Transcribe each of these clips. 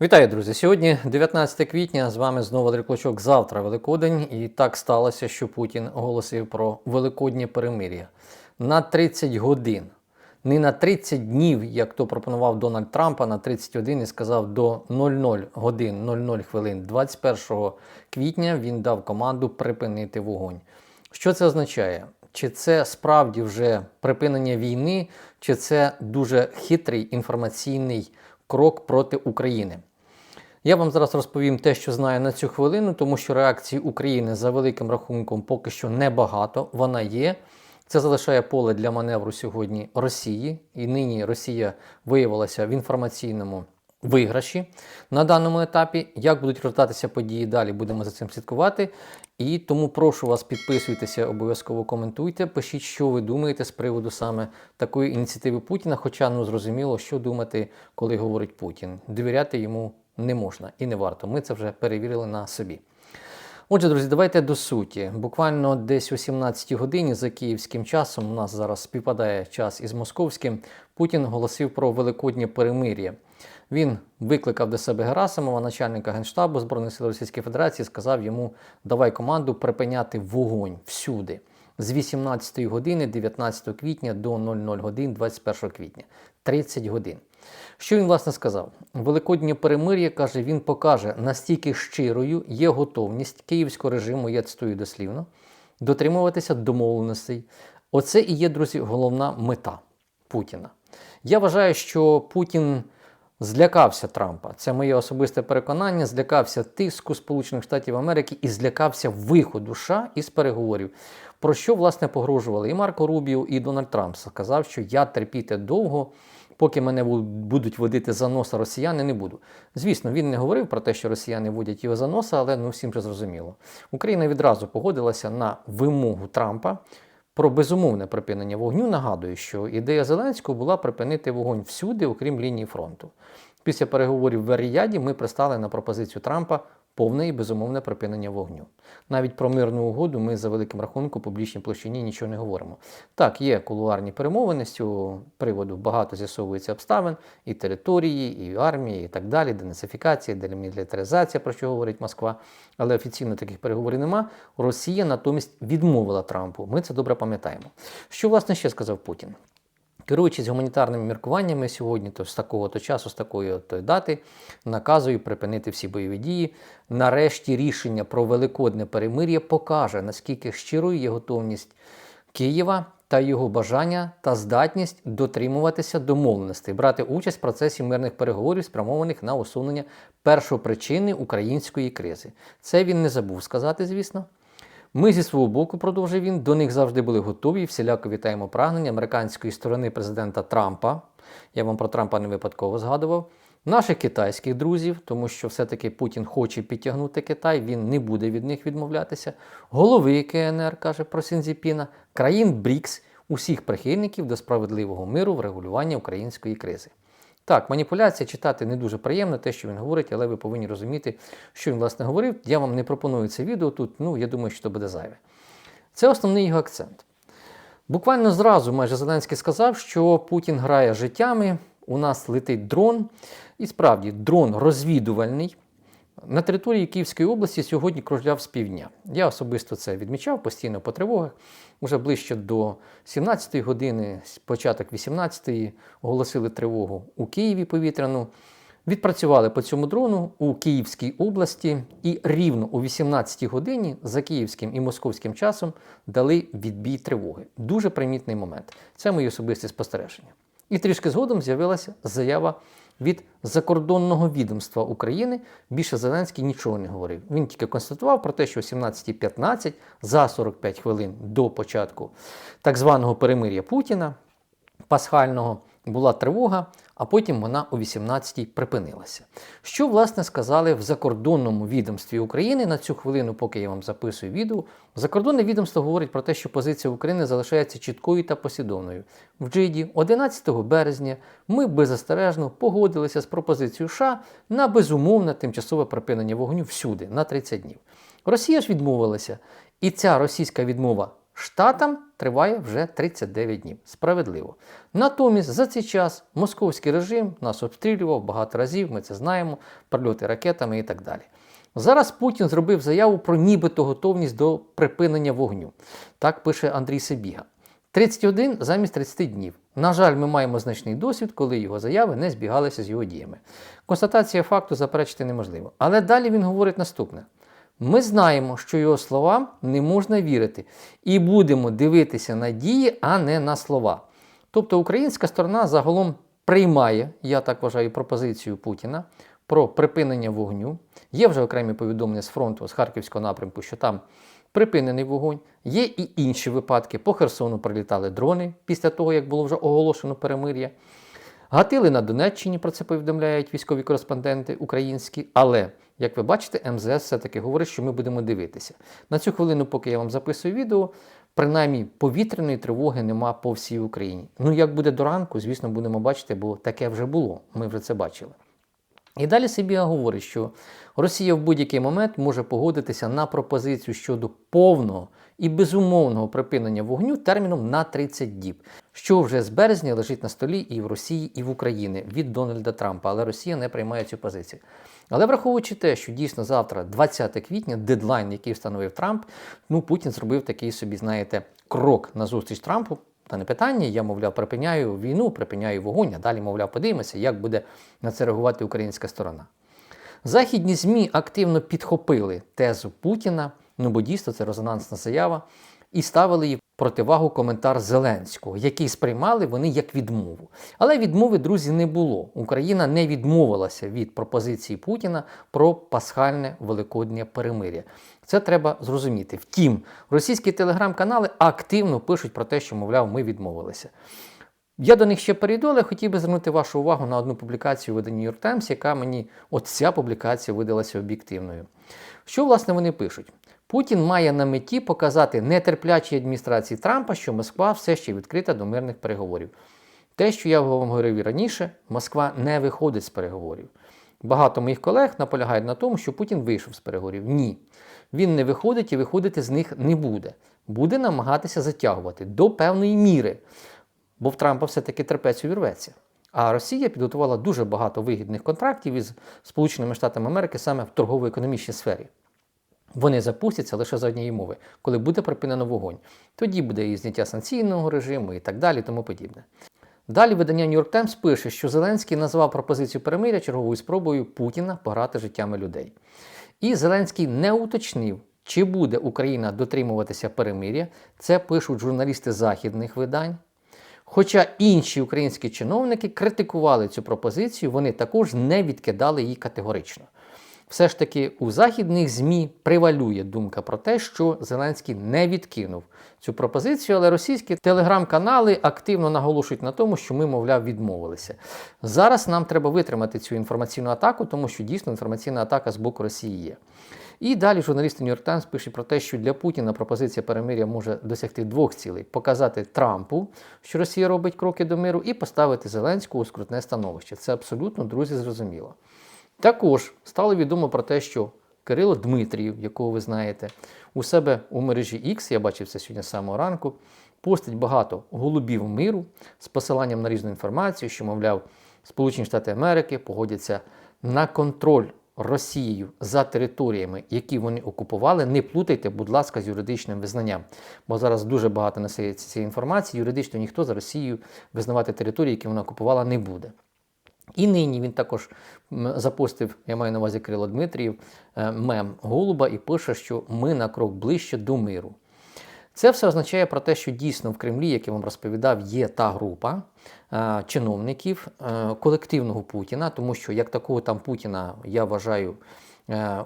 Вітаю, друзі! Сьогодні 19 квітня. З вами знову Валерій Завтра Великодень, і так сталося, що Путін оголосив про великоднє перемир'я на 30 годин. Не на 30 днів, як то пропонував Дональд Трамп, а на 31 і сказав до 00 годин 00 хвилин 21 квітня він дав команду припинити вогонь. Що це означає? Чи це справді вже припинення війни, чи це дуже хитрий інформаційний крок проти України? Я вам зараз розповім те, що знаю на цю хвилину, тому що реакції України за великим рахунком поки що небагато. Вона є. Це залишає поле для маневру сьогодні Росії, і нині Росія виявилася в інформаційному виграші на даному етапі. Як будуть розвиватися події далі, будемо за цим слідкувати. І тому прошу вас підписуйтеся, обов'язково коментуйте, пишіть, що ви думаєте з приводу саме такої ініціативи Путіна. Хоча ну зрозуміло, що думати, коли говорить Путін. Довіряти йому не можна і не варто. Ми це вже перевірили на собі. Отже, друзі, давайте до суті. Буквально десь о 17 годині за київським часом, у нас зараз співпадає час із московським, Путін оголосив про великоднє перемир'я. Він викликав до себе Герасимова, начальника Генштабу Збройних сил Російської Федерації, сказав йому: давай команду припиняти вогонь всюди. З 18 години 19 квітня до 00 годин 21 квітня 30 годин. Що він власне сказав? Великоднє перемир'я каже, він покаже настільки щирою є готовність київського режиму, я цитую дослівно, дотримуватися домовленостей. Оце і є, друзі, головна мета Путіна. Я вважаю, що Путін злякався Трампа. Це моє особисте переконання. Злякався тиску Сполучених Штатів Америки і злякався виходу США із переговорів. Про що власне погрожували і Марко Рубіо, і Дональд Трамп сказав, що я терпіти довго поки мене будуть водити за носа росіяни, не буду. Звісно, він не говорив про те, що росіяни водять його за носа, але ну всім же зрозуміло. Україна відразу погодилася на вимогу Трампа. Про безумовне припинення вогню нагадую, що ідея Зеленського була припинити вогонь всюди, окрім лінії фронту. Після переговорів в Аріяді ми пристали на пропозицію Трампа повне і безумовне припинення вогню. Навіть про мирну угоду ми за великим рахунком публічній площині нічого не говоримо. Так, є кулуарні перемовини з цього приводу, багато з'ясовується обставин і території, і армії, і так далі, денацифікація, демілітаризація, про що говорить Москва. Але офіційно таких переговорів нема. Росія натомість відмовила Трампу. Ми це добре пам'ятаємо. Що власне ще сказав Путін? Керуючись гуманітарними міркуваннями сьогодні, то з такого то часу, з такої то дати, наказую припинити всі бойові дії. Нарешті рішення про великодне перемир'я покаже, наскільки щирою є готовність Києва та його бажання та здатність дотримуватися домовленостей, брати участь в процесі мирних переговорів, спрямованих на усунення першопричини української кризи. Це він не забув сказати, звісно. Ми зі свого боку, продовжив він, до них завжди були готові і всіляко вітаємо прагнення американської сторони президента Трампа. Я вам про Трампа не випадково згадував. Наших китайських друзів, тому що все-таки Путін хоче підтягнути Китай, він не буде від них відмовлятися. Голови КНР каже про Сінзіпіна, країн БРІКС, усіх прихильників до справедливого миру в регулюванні української кризи. Так, маніпуляція читати не дуже приємно, те, що він говорить, але ви повинні розуміти, що він власне говорив. Я вам не пропоную це відео тут, ну я думаю, що це буде зайве. Це основний його акцент. Буквально зразу майже Зеленський сказав, що Путін грає життями, у нас летить дрон, і справді дрон розвідувальний. На території Київської області сьогодні кружляв з півдня. Я особисто це відмічав постійно по тривогах. Уже ближче до 17-ї години, початок 18-ї, оголосили тривогу у Києві повітряну. Відпрацювали по цьому дрону у Київській області і рівно о 18-й годині за київським і московським часом дали відбій тривоги. Дуже примітний момент. Це мої особисті спостереження. І трішки згодом з'явилася заява від закордонного відомства України. Більше Зеленський нічого не говорив. Він тільки констатував про те, що о 17.15 за 45 хвилин до початку так званого перемир'я Путіна пасхального була тривога, а потім вона о 18-й припинилася. Що, власне, сказали в закордонному відомстві України на цю хвилину, поки я вам записую відео, закордонне відомство говорить про те, що позиція України залишається чіткою та послідовною. В Джиді 11 березня ми беззастережно погодилися з пропозицією США на безумовне тимчасове припинення вогню всюди на 30 днів. Росія ж відмовилася, і ця російська відмова штатам триває вже 39 днів. Справедливо. Натомість за цей час московський режим нас обстрілював багато разів, ми це знаємо, прильоти ракетами і так далі. Зараз Путін зробив заяву про нібито готовність до припинення вогню. Так пише Андрій Сибіга. 31 замість 30 днів. На жаль, ми маємо значний досвід, коли його заяви не збігалися з його діями. Констатація факту заперечити неможливо. Але далі він говорить наступне: ми знаємо, що його словам не можна вірити, і будемо дивитися на дії, а не на слова. Тобто українська сторона загалом приймає, я так вважаю, пропозицію Путіна про припинення вогню. Є вже окремі повідомлення з фронту з Харківського напрямку, що там припинений вогонь. Є і інші випадки. По Херсону прилітали дрони після того, як було вже оголошено перемир'я. Гатили на Донеччині, про це повідомляють військові кореспонденти українські. Але, як ви бачите, МЗС все-таки говорить, що ми будемо дивитися. На цю хвилину, поки я вам записую відео, принаймні повітряної тривоги нема по всій Україні. Ну, як буде до ранку, звісно, будемо бачити, бо таке вже було. Ми вже це бачили. І далі Сибіга говорить, що Росія в будь-який момент може погодитися на пропозицію щодо повного і безумовного припинення вогню терміном на 30 діб, що вже з березня лежить на столі і в Росії, і в Україні від Дональда Трампа. Але Росія не приймає цю позицію. Але враховуючи те, що дійсно завтра, 20 квітня, дедлайн, який встановив Трамп, ну Путін зробив такий собі, знаєте, крок на зустріч Трампу. Та не питання, я, мовляв, припиняю війну, припиняю вогонь, а далі, мовляв, подивимося, як буде на це реагувати українська сторона. Західні ЗМІ активно підхопили тезу Путіна, ну бо дійсно це резонансна заява, і ставили її противагу коментар Зеленського, який сприймали вони як відмову. Але відмови, друзі, не було. Україна не відмовилася від пропозиції Путіна про пасхальне великоднє перемир'я. Це треба зрозуміти. Втім, російські телеграм-канали активно пишуть про те, що, мовляв, ми відмовилися. Я до них ще перейду, але хотів би звернути вашу увагу на одну публікацію видання New York Times, яка мені, от ця публікація видалася об'єктивною. Що, власне, вони пишуть? Путін має на меті показати нетерплячій адміністрації Трампа, що Москва все ще відкрита до мирних переговорів. Те, що я вам говорив і раніше, Москва не виходить з переговорів. Багато моїх колег наполягають на тому, що Путін вийшов з переговорів. Ні. Він не виходить і виходити з них не буде. Буде намагатися затягувати до певної міри, бо в Трампа все-таки терпець увірветься. А Росія підготувала дуже багато вигідних контрактів із Сполученими Штатами Америки саме в торгово-економічній сфері. Вони запустяться лише за однієї мови, коли буде припинено вогонь. Тоді буде і зняття санкційного режиму і так далі, тому подібне. Далі видання New York Times пише, що Зеленський назвав пропозицію перемиря черговою спробою Путіна пограти життями людей. І Зеленський не уточнив, чи буде Україна дотримуватися перемиря. Це пишуть журналісти західних видань. Хоча інші українські чиновники критикували цю пропозицію, вони також не відкидали її категорично. Все ж таки у західних ЗМІ привалює думка про те, що Зеленський не відкинув цю пропозицію, але російські телеграм-канали активно наголошують на тому, що ми, мовляв, відмовилися. Зараз нам треба витримати цю інформаційну атаку, тому що дійсно інформаційна атака з боку Росії є. І далі New York Times пишуть про те, що для Путіна пропозиція перемиря може досягти двох цілей: показати Трампу, що Росія робить кроки до миру, і поставити Зеленського у скрутне становище. Це абсолютно, друзі, зрозуміло. Також стало відомо про те, що Кирило Дмитрієв, якого ви знаєте, у себе у мережі X, я бачив це сьогодні з самого ранку, постить багато голубів миру з посиланням на різну інформацію, що, мовляв, Сполучені Штати Америки погодяться на контроль Росією за територіями, які вони окупували. Не плутайте, будь ласка, з юридичним визнанням. Бо зараз дуже багато несеється цієї інформації. Юридично ніхто за Росією визнавати території, які вона окупувала, не буде. І нині він також запустив, я маю на увазі Кирило Дмитрієв, е, мем Голуба і пише, що ми на крок ближче до миру. Це все означає про те, що дійсно в Кремлі, як я вам розповідав, є та група е, чиновників е, колективного Путіна, тому що як такого там Путіна я вважаю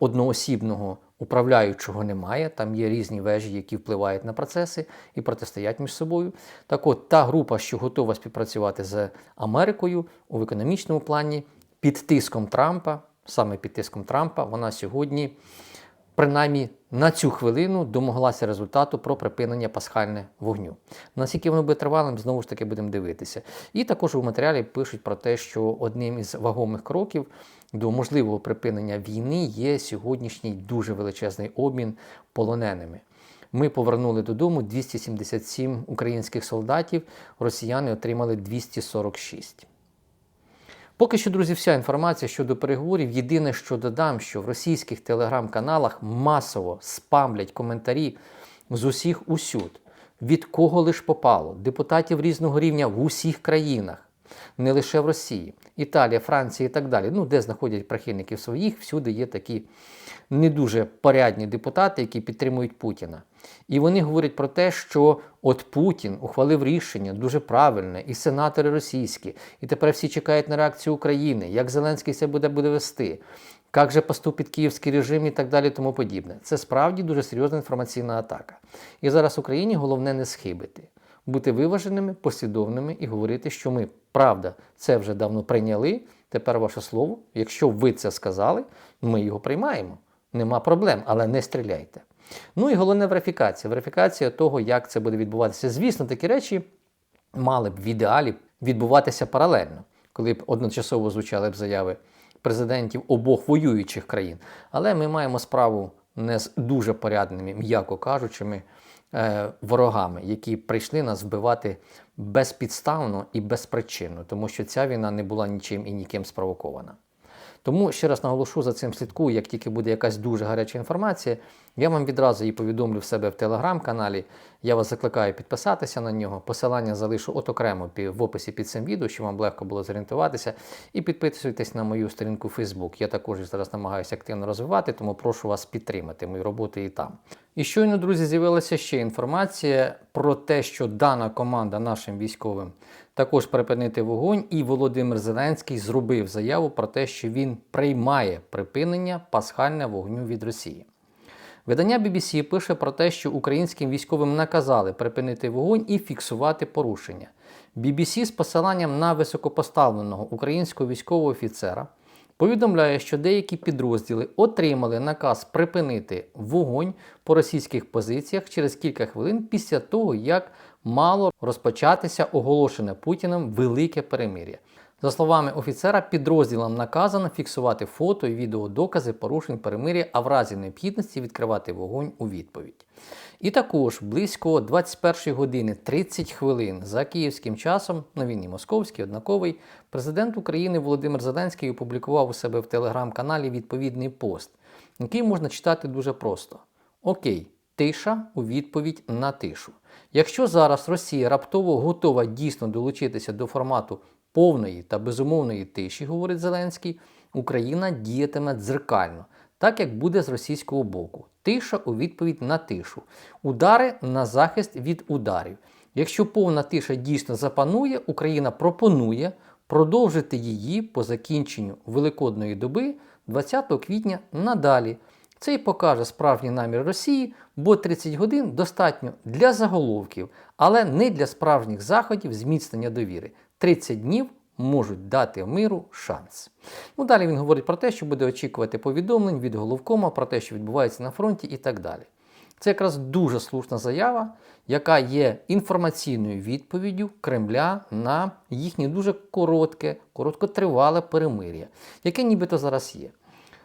одноосібного управляючого немає. Там є різні вежі, які впливають на процеси і протистоять між собою. Так от та група, що готова співпрацювати з Америкою у економічному плані, під тиском Трампа, саме під тиском Трампа, вона сьогодні. Принаймні на цю хвилину домоглася результату про припинення пасхальне вогню. Наскільки воно буде тривалим, знову ж таки будемо дивитися. І також у матеріалі пишуть про те, що одним із вагомих кроків до можливого припинення війни є сьогоднішній дуже величезний обмін полоненими. Ми повернули додому 277 українських солдатів, росіяни отримали 246. Поки що, друзі, вся інформація щодо переговорів. Єдине, що додам, що в російських телеграм-каналах масово спамлять коментарі з усіх усюд, від кого лиш попало, депутатів різного рівня в усіх країнах, не лише в Росії, Італія, Франція і так далі. Ну, де знаходять прихильників своїх, всюди є такі не дуже порядні депутати, які підтримують Путіна. І вони говорять про те, що от Путін ухвалив рішення дуже правильне, і сенатори російські, і тепер всі чекають на реакцію України, як Зеленський себе буде, буде вести, як же поступить київський режим і так далі, тому подібне. Це справді дуже серйозна інформаційна атака. І зараз Україні головне не схибити, бути виваженими, послідовними і говорити, що ми, правда, це вже давно прийняли. Тепер ваше слово. Якщо ви це сказали, ми його приймаємо. Нема проблем, але не стріляйте. Ну і головне верифікація. Верифікація того, як це буде відбуватися. Звісно, такі речі мали б в ідеалі відбуватися паралельно, коли б одночасово звучали б заяви президентів обох воюючих країн. Але ми маємо справу не з дуже порядними, м'яко кажучими, ворогами, які прийшли нас вбивати безпідставно і безпричинно, тому що ця війна не була нічим і ніким спровокована. Тому ще раз наголошу за цим слідкую, як тільки буде якась дуже гаряча інформація, я вам відразу її повідомлю в себе в телеграм-каналі. Я вас закликаю підписатися на нього. Посилання залишу от окремо в описі під цим відео, щоб вам легко було зорієнтуватися. І підписуйтесь на мою сторінку Facebook. Я також зараз намагаюся активно розвивати, тому прошу вас підтримати мою роботу і там. І щойно, друзі, з'явилася ще інформація про те, що дана команда нашим військовим також припинити вогонь, і Володимир Зеленський зробив заяву про те, що він приймає припинення пасхального вогню від Росії. Видання BBC пише про те, що українським військовим наказали припинити вогонь і фіксувати порушення. BBC з посиланням на високопоставленого українського військового офіцера повідомляє, що деякі підрозділи отримали наказ припинити вогонь по російських позиціях через кілька хвилин після того, як мало розпочатися оголошене Путіним велике перемир'я. За словами офіцера, підрозділам наказано фіксувати фото і відеодокази порушень перемир'я, а в разі необхідності відкривати вогонь у відповідь. І також близько 21 години 30 хвилин за київським часом, на війні московський, однаковий, президент України Володимир Зеленський опублікував у себе в телеграм-каналі відповідний пост, який можна читати дуже просто: Окей, тиша у відповідь на тишу. Якщо зараз Росія раптово готова дійсно долучитися до формату повної та безумовної тиші, говорить Зеленський, Україна діятиме дзеркально, так як буде з російського боку. Тиша у відповідь на тишу, удари на захист від ударів. Якщо повна тиша дійсно запанує, Україна пропонує продовжити її по закінченню Великодної доби 20 квітня надалі. Це й покаже справжній намір Росії, бо 30 годин достатньо для заголовків, але не для справжніх заходів зміцнення довіри. 30 днів можуть дати миру шанс. Ну, Далі він говорить про те, що буде очікувати повідомлень від головкома про те, що відбувається на фронті, і так далі. Це якраз дуже слушна заява, яка є інформаційною відповіддю Кремля на їхнє дуже коротке, короткотривале перемир'я, яке нібито зараз є.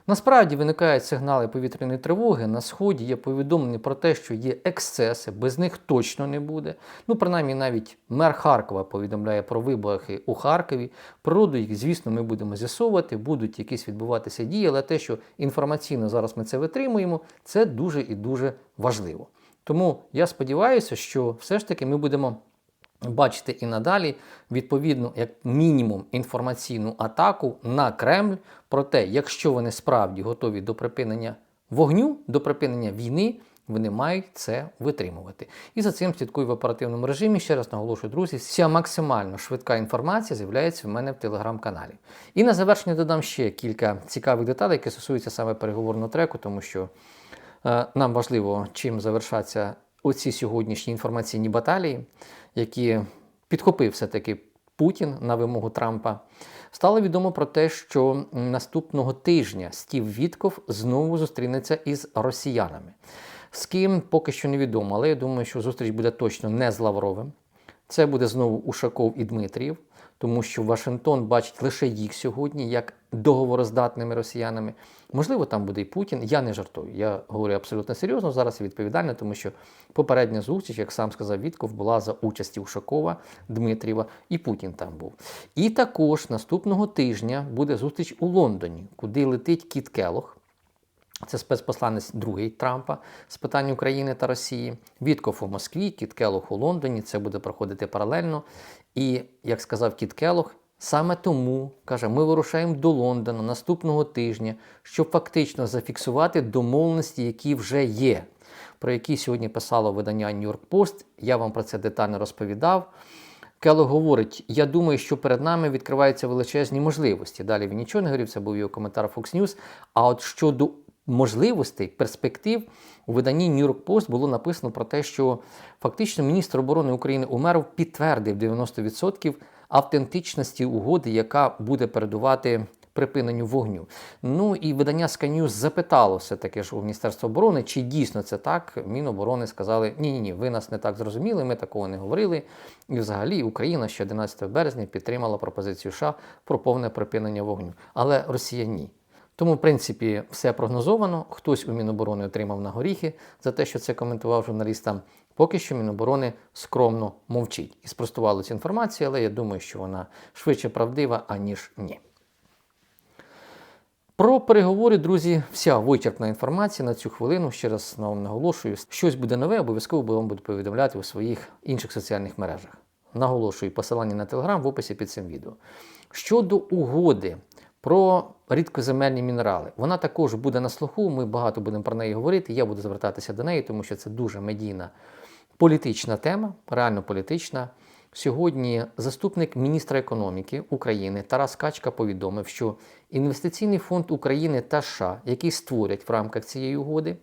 Насправді виникають сигнали повітряної тривоги. На сході є повідомлення про те, що є ексцеси, без них точно не буде. Ну, принаймні, навіть мер Харкова повідомляє про вибухи у Харкові. Природу їх, звісно, ми будемо з'ясовувати, будуть якісь відбуватися дії, але те, що інформаційно зараз ми це витримуємо, це дуже і дуже важливо. Тому я сподіваюся, що все ж таки ми будемо. Бачите і надалі, відповідно, як мінімум, інформаційну атаку на Кремль про те, якщо вони справді готові до припинення вогню, до припинення війни, вони мають це витримувати. І за цим слідкую в оперативному режимі. Ще раз наголошую, друзі, вся максимально швидка інформація з'являється в мене в телеграм-каналі. І на завершення додам ще кілька цікавих деталей, які стосуються саме переговорного треку, тому що е, нам важливо, чим завершаться оці сьогоднішні інформаційні баталії які підхопив все-таки Путін на вимогу Трампа, стало відомо про те, що наступного тижня Стів Вітков знову зустрінеться із росіянами. З ким поки що невідомо, але я думаю, що зустріч буде точно не з Лавровим. Це буде знову Ушаков і Дмитрієв, тому що Вашингтон бачить лише їх сьогодні як договороздатними росіянами. Можливо, там буде і Путін. Я не жартую. Я говорю абсолютно серйозно зараз і відповідально, тому що попередня зустріч, як сам сказав Вітков, була за участі Ушакова, Дмитрієва і Путін там був. І також наступного тижня буде зустріч у Лондоні, куди летить Кіт Келох. Це спецпосланець другий Трампа з питань України та Росії. Вітков у Москві, Кіт Келох у Лондоні. Це буде проходити паралельно. І як сказав Кіт Келох, саме тому каже, ми вирушаємо до Лондона наступного тижня, щоб фактично зафіксувати домовленості, які вже є. Про які сьогодні писало видання New York Post. Я вам про це детально розповідав. Кело говорить: я думаю, що перед нами відкриваються величезні можливості. Далі він нічого не говорив, це був його коментар Fox News. А от щодо можливостей, перспектив у виданні New York Post було написано про те, що фактично міністр оборони України Умеров підтвердив 90% автентичності угоди, яка буде передувати припиненню вогню. Ну і видання Sky News запитало все-таки ж у Міністерства оборони, чи дійсно це так. Міноборони сказали, ні, ні, ні, ви нас не так зрозуміли, ми такого не говорили. І взагалі Україна ще 11 березня підтримала пропозицію США про повне припинення вогню. Але Росія ні. Тому, в принципі, все прогнозовано. Хтось у Міноборони отримав на горіхи за те, що це коментував журналістам. Поки що Міноборони скромно мовчить і спростувало цю інформацію, але я думаю, що вона швидше правдива, аніж ні. Про переговори, друзі, вся вичерпна інформація на цю хвилину. Ще раз вам наголошую, щось буде нове, обов'язково вам буду повідомляти у своїх інших соціальних мережах. Наголошую посилання на телеграм в описі під цим відео. Щодо угоди про рідкоземельні мінерали, вона також буде на слуху. Ми багато будемо про неї говорити. Я буду звертатися до неї, тому що це дуже медійна політична тема, реально політична. Сьогодні заступник міністра економіки України Тарас Качка повідомив, що інвестиційний фонд України та США, який створять в рамках цієї угоди,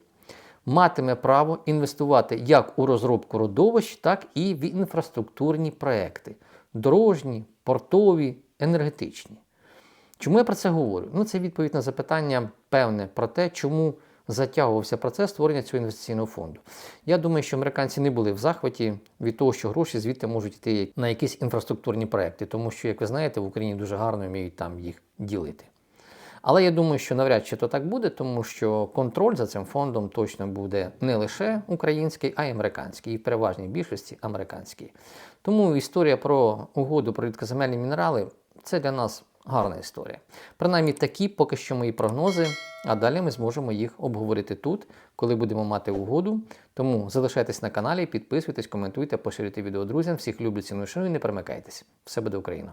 матиме право інвестувати як у розробку родовищ, так і в інфраструктурні проекти дорожні, портові, енергетичні. Чому я про це говорю? Ну, це відповідь на запитання певне про те, чому затягувався процес створення цього інвестиційного фонду. Я думаю, що американці не були в захваті від того, що гроші звідти можуть йти на якісь інфраструктурні проекти, тому що, як ви знаєте, в Україні дуже гарно вміють там їх ділити. Але я думаю, що навряд чи то так буде, тому що контроль за цим фондом точно буде не лише український, а й американський, і в переважній більшості американський. Тому історія про угоду про рідкоземельні мінерали це для нас гарна історія. Принаймні такі поки що мої прогнози, а далі ми зможемо їх обговорити тут, коли будемо мати угоду. Тому залишайтесь на каналі, підписуйтесь, коментуйте, поширюйте відео друзям. Всіх люблю, ціную, і не перемикайтесь. Все буде Україна!